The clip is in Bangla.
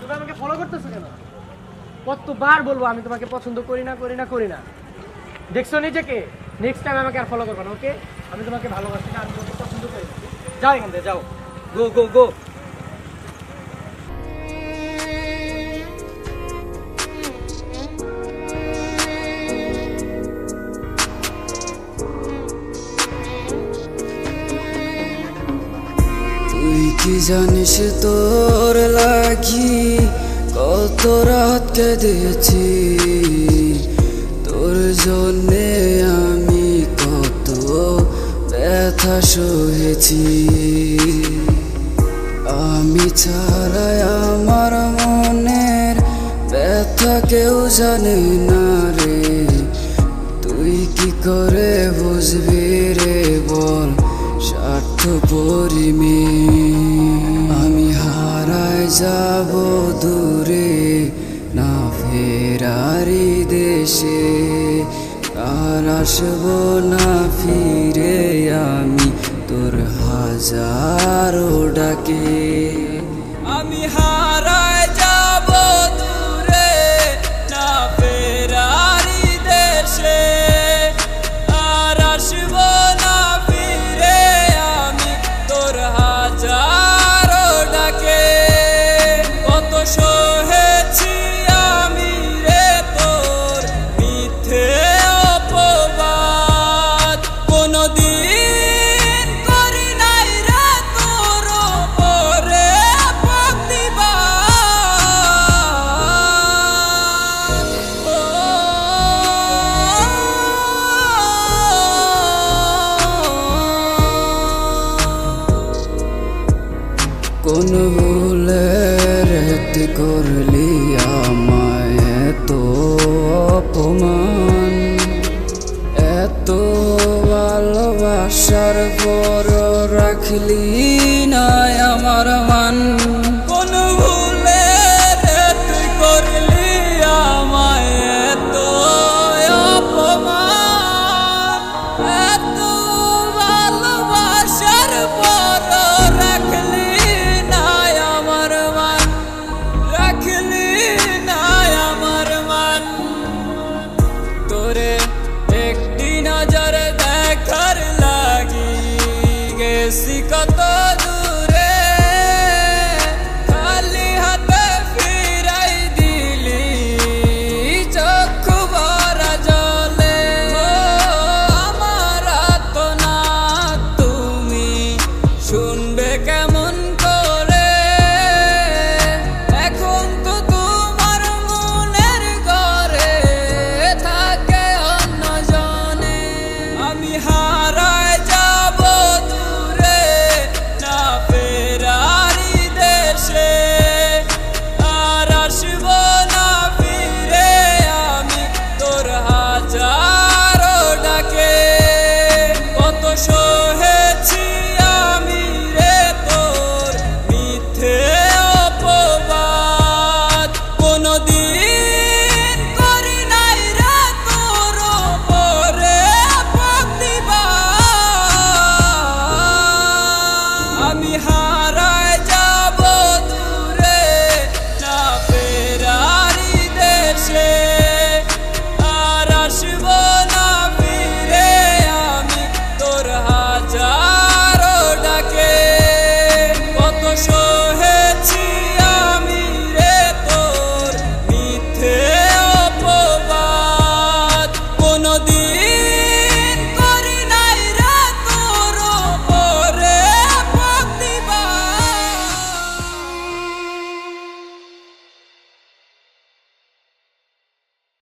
তুমি আমাকে ফলো করতেছো কেন? কতবার বলব আমি তোমাকে পছন্দ করি না করি না করি না। দেখছ নিজেকে? নেক্সট টাইম আমাকে আর ফলো করব না ওকে আমি তোমাকে ভালোবাসি না, আমি তোমাকে পছন্দ করি যাও এখান থেকে, যাও। গো গো গো তুই কি জানিস তোর লাগি? কত রাত কেঁদেছি। তোর জন্যে আমি কত ব্যথা সহেছি। আমি ছাড়াই আমার মনের ব্যথা কেউ জানে না রে। তুই কি করে বুঝবি রে বল? স্বার্থ পরিমে যাব দূরে না ফেরারি দেশে। আর আসব না ফিরে আমি তোর হাজারো করলি আমায় এত অপমান এত ভালোবাসার পর রাখলি গেছি কত